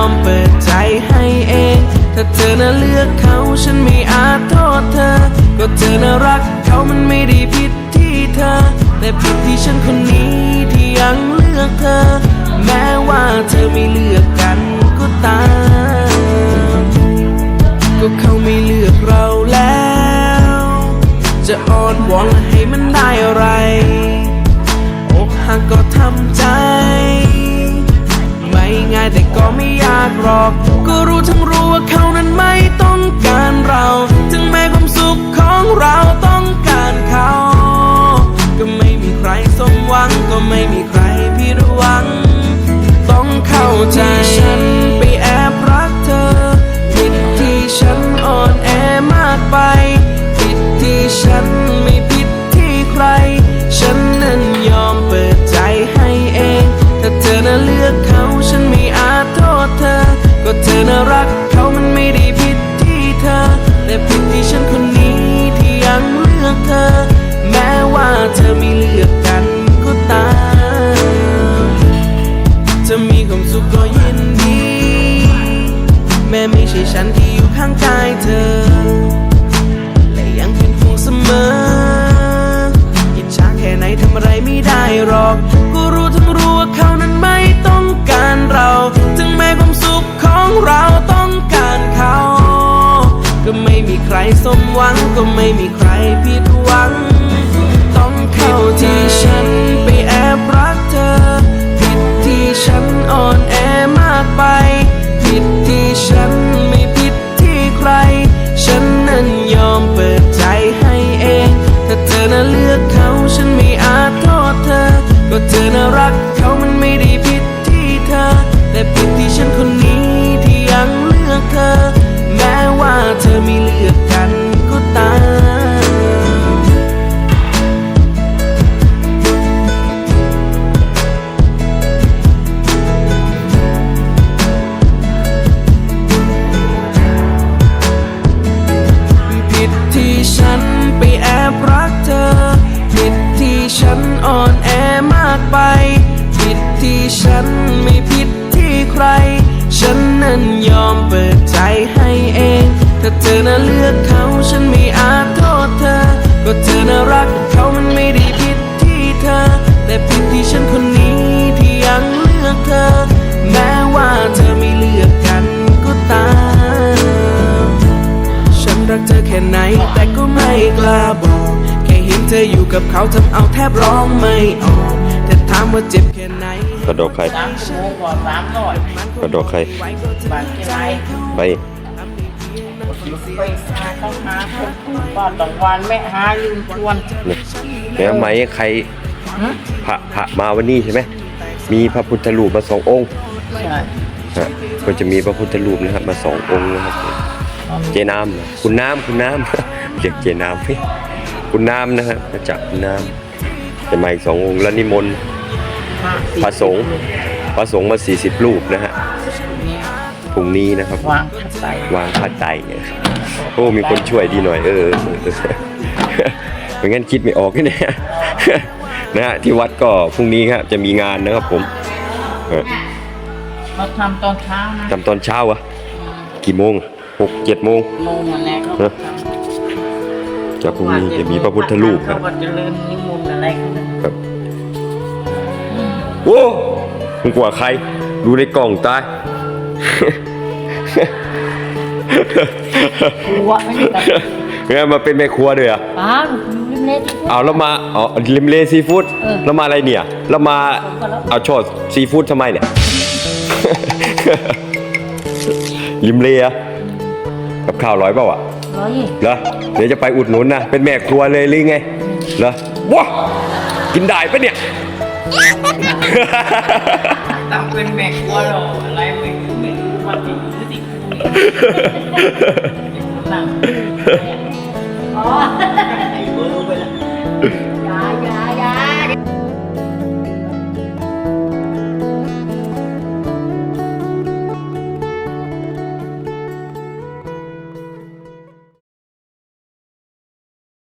อมเปิดใจให้เอง ถ้าเธอน่ะเลือกเขาฉันไม่อาจโทษเธอ ก็เธอน่ะรักเขามันไม่ได้ผิดที่เธอ แต่ผิดที่ฉันคนนี้ที่ยังเลือกเธอ แม้ว่าเธอไม่เลือกกันก็ตามก็เขาไม่เลือกเราแล้ว จะอ้อนวอน เข้ ความสุขก็ยินดี แม้ไม่ใช่ฉันที่อยู่ข้างกายเธอ และยังเป็นห่วงเสมออิจฉาแค่ไหนทำอะไรไม่ได้หรอก ก็รู้ทั้งรู้ว่าเขานั้นไม่ต้องการเรา ถึงแม้ความสุขของเราต้องการเขา ก็ไม่มีใครสมหวังก็ไม่มีใครผิดหวัง ต้องเข้าที่ฉั ฉันอ่อนแอมากไป ผิดที่ฉันไม่ผิดที่ใคร ฉันนั้นยอมเปิดใจให้เอง ถ้าเธอน่ะเลือกเขาฉันไม่อาจโทษเธอ ก็เธอน่ะรักเขามันไม่ได้ผิดที่เธอ แต่ผิดที่ฉันคนนี้ที่ยังเลือกเธอ ฉันอ่อนแอมากไป ผิดที่ฉันไม่ผิดที่ใคร ฉันนั้นยอมเปิดใจให้เอง ถ้าเธอน่ะเลือกเขา เห็นเธออยู่กับเขาทำเอาแทบร้องไม่ออกแต่ถามว่าเจ็บแค่ไหนกระดกใครสามชั่วโมงกว่าสามร้อยกระดกใครบาทที่ไรไปไปหาต้องหาคนบ้านตองวันแม่หาลืมชวนแล้วไหมใครฮะพระพระมาวันนี้ใช่ไหมมีพระพุทธรูปมาสององค์ใช่ฮะก็จะมีพระพุทธรูปนะครับมาสององค์นะครับ เจน้ำคุณน้ำคุณน้ำเรียกเจน้ำเฮ้ย คุณน้ำนะครับมาจากคุณน้ำจะมาอีกสององค์แล้วนิมนต์พระสงฆ์พระสงฆ์มาสี่สิบรูปนะฮะพรุ่งนี้นะครับ วางทัดใส่วางผ้าไตรเนี่ยโอ้มีคนช่วยดีหน่อยเออเออเออไม่งั้นคิดไม่ออกเนี่ยนะฮะที่วัดก็พรุ่งนี้ครับจะมีงานนะครับผมเออมาทำตอนเช้านะทำตอนเช้าอะกี่โมงหกเจ็ดโมงโมงมาแล้ว เขาฮะจะพรุ่งนี้จะมีพระพุทธรูปคเขารับก็จะเลื่อนนิมนต์อะไรเขาครับ โอ้มึงกลัวใคร ดูในกล่องตายหัวไม่ได้กับงั้นมาเป็นแม่ครัวเลยเหรอะป้าลืมเล็ดเอาแล้วมาอ๋อลิมเลซีฟู้ดเออ แล้วมาอะไรเนี่ย แล้วมาผมก็แล้วเอาโชดซีฟู้ดทำไมเนี่ย ลิมเลอะกับข้าวร้อยเปล่าอะร้อ ยเหรอเดี๋ยวจะไปอุดหนุนนะเป็นแม่ครัวเลยหรือไงเหรอว้ากินได้ปะเนี่ยต้องเป็นแม่ครัวหรออะไรไม่รู้ไม่รู้ว่าที่อยู่ที่กูนี่นั่ง